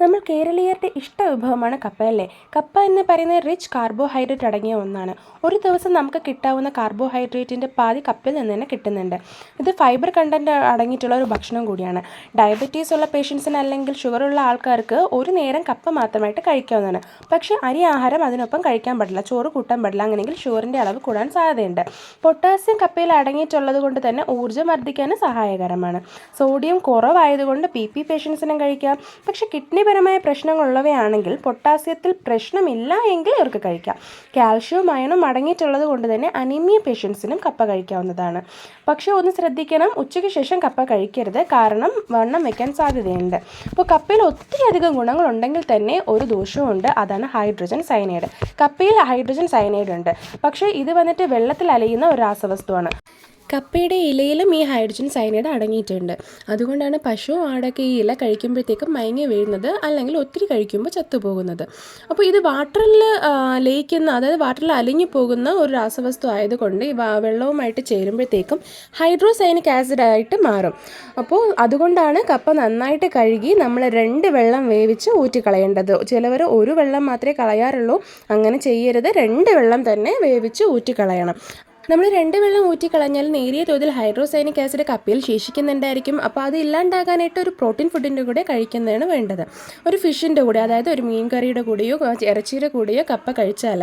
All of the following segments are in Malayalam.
നമ്മൾ കേരളീയരുടെ ഇഷ്ട വിഭവമാണ് കപ്പ അല്ലേ? കപ്പ എന്ന് പറയുന്നത് റിച്ച് കാർബോഹൈഡ്രേറ്റ് അടങ്ങിയ ഒന്നാണ്. ഒരു ദിവസം നമുക്ക് കിട്ടാവുന്ന കാർബോഹൈഡ്രേറ്റിന്റെ പാതി കപ്പിൽ നിന്ന് തന്നെ കിട്ടുന്നുണ്ട്. ഇത് ഫൈബർ കണ്ടന്റ് അടങ്ങിയിട്ടുള്ള ഒരു ഭക്ഷണം കൂടിയാണ്. ഡയബറ്റീസ് ഉള്ള പേഷ്യൻസിന് അല്ലെങ്കിൽ ഷുഗർ ഉള്ള ആൾക്കാർക്ക് ഒരു നേരം കപ്പ മാത്രമായിട്ട് കഴിക്കാവുന്നതാണ്. പക്ഷേ അരി ആഹാരം അതിനൊപ്പം കഴിക്കാൻ പാടില്ല. ചോറ് കൂട്ടാൻ പാടില്ല. അങ്ങനെയെങ്കിൽ ഷുഗറിന്റെ അളവ് കൂടാൻ സാധ്യതയുണ്ട്. പൊട്ടാസ്യം കപ്പയിൽ അടങ്ങിയിട്ടുള്ളത് കൊണ്ട് തന്നെ ഊർജം വർദ്ധിക്കാനും സഹായകരമാണ്. സോഡിയം കുറവായതുകൊണ്ട് പി പി പേഷ്യൻസിനും കഴിക്കാം. പക്ഷേ കിഡ്നി പരമായ പ്രശ്നങ്ങളുള്ളവയാണെങ്കിൽ പൊട്ടാസ്യത്തിൽ പ്രശ്നമില്ല എങ്കിൽ ഇവർക്ക് കഴിക്കാം. കാൽഷ്യവും അയണും അടങ്ങിയിട്ടുള്ളത് കൊണ്ട് തന്നെ അനീമിയ പേഷ്യൻസിനും കപ്പ കഴിക്കാവുന്നതാണ്. പക്ഷേ ഒന്ന് ശ്രദ്ധിക്കണം ഉച്ചയ്ക്ക് ശേഷം കപ്പ കഴിക്കരുത്. കാരണം വണ്ണം വെക്കാൻ സാധ്യതയുണ്ട്. അപ്പോൾ കപ്പയിൽ ഒത്തിരി അധികം ഗുണങ്ങളുണ്ടെങ്കിൽ തന്നെ ഒരു ദോഷവുമുണ്ട്. അതാണ് ഹൈഡ്രജൻ സയനൈഡ്. കപ്പയിൽ ഹൈഡ്രജൻ സയനൈഡ് ഉണ്ട്. പക്ഷേ ഇത് വന്നിട്ട് വെള്ളത്തിൽ അലയുന്ന ഒരു രാസവസ്തുവാണ്. കപ്പയുടെ ഇലയിലും ഈ ഹൈഡ്രജൻ സയനൈഡ് അടങ്ങിയിട്ടുണ്ട്. അതുകൊണ്ടാണ് പശു ആടൊക്കെ ഈ ഇല കഴിക്കുമ്പോഴത്തേക്കും മയങ്ങി വീഴുന്നത് അല്ലെങ്കിൽ ഒത്തിരി കഴിക്കുമ്പോൾ ചത്തുപോകുന്നത്. അപ്പോൾ ഇത് വാട്ടറിൽ ലയിക്കുന്ന അതായത് വാട്ടറിൽ അലിഞ്ഞു പോകുന്ന ഒരു രാസവസ്തു ആയതുകൊണ്ട് ഈ വെള്ളവുമായിട്ട് ചേരുമ്പോഴത്തേക്കും ഹൈഡ്രോസൈനിക് ആസിഡ് ആയിട്ട് മാറും. അപ്പോൾ അതുകൊണ്ടാണ് കപ്പ നന്നായിട്ട് കഴുകി നമ്മൾ രണ്ട് വെള്ളം വേവിച്ച് ഊറ്റിക്കളയേണ്ടത്. ചിലവർ ഒരു വെള്ളം മാത്രമേ കളയാറുള്ളൂ. അങ്ങനെ ചെയ്യരുത്. രണ്ട് വെള്ളം തന്നെ വേവിച്ച് ഊറ്റിക്കളയണം. നമ്മൾ രണ്ട് വെള്ളം ഊറ്റിക്കളഞ്ഞാൽ നേരിയ തോതിൽ ഹൈഡ്രോസൈനിക് ആസിഡ് കപ്പിയിൽ ശേഷിക്കുന്നുണ്ടായിരിക്കും. അപ്പോൾ അത് ഇല്ലാണ്ടാകാനായിട്ട് ഒരു പ്രോട്ടീൻ ഫുഡിന്റെ കൂടെ കഴിക്കുന്നതാണ് വേണ്ടത്. ഒരു ഫിഷിന്റെ കൂടെ അതായത് ഒരു മീൻ കറിയുടെ കൂടെയോ ഇറച്ചിയുടെ കൂടെയോ കപ്പ കഴിച്ചാൽ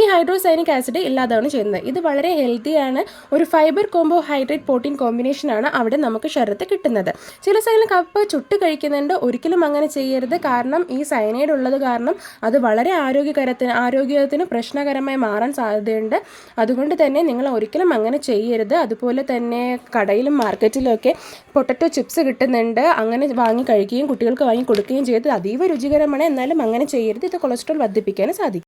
ഈ ഹൈഡ്രോസൈനിക് ആസിഡ് ഇല്ലാതാണ് ചെയ്യുന്നത്. ഇത് വളരെ ഹെൽത്തിയാണ് ഒരു ഫൈബർ കോംബോ ഹൈഡ്രേറ്റ് പ്രോട്ടീൻ കോമ്പിനേഷനാണ് അവിടെ നമുക്ക് ശരത്ത് കിട്ടുന്നത്. ചില സ്ഥലങ്ങളിൽ കപ്പ ചുട്ട് കഴിക്കുന്നുണ്ട്. ഒരിക്കലും അങ്ങനെ ചെയ്യരുത്. കാരണം ഈ സൈനൈഡ് ഉള്ളത് കാരണം അത് വളരെ ആരോഗ്യകരത്തിന് ആരോഗ്യത്തിന് പ്രശ്നകരമായി മാറാൻ സാധ്യതയുണ്ട്. അതുകൊണ്ട് തന്നെ നിങ്ങൾ ഒരിക്കലും അങ്ങനെ ചെയ്യരുത്. അതുപോലെ തന്നെ കടയിലും മാർക്കറ്റിലുമൊക്കെ പൊട്ടറ്റോ ചിപ്സ് കിട്ടുന്നുണ്ട്. അങ്ങനെ വാങ്ങി കഴിക്കുകയും കുട്ടികൾക്ക് വാങ്ങി കൊടുക്കുകയും ചെയ്ത് അതീവ രുചികരമാണ്. എന്നാലും അങ്ങനെ ചെയ്യരുത്. ഇത് കൊളസ്ട്രോൾ വർദ്ധിപ്പിക്കാനും സാധിക്കും.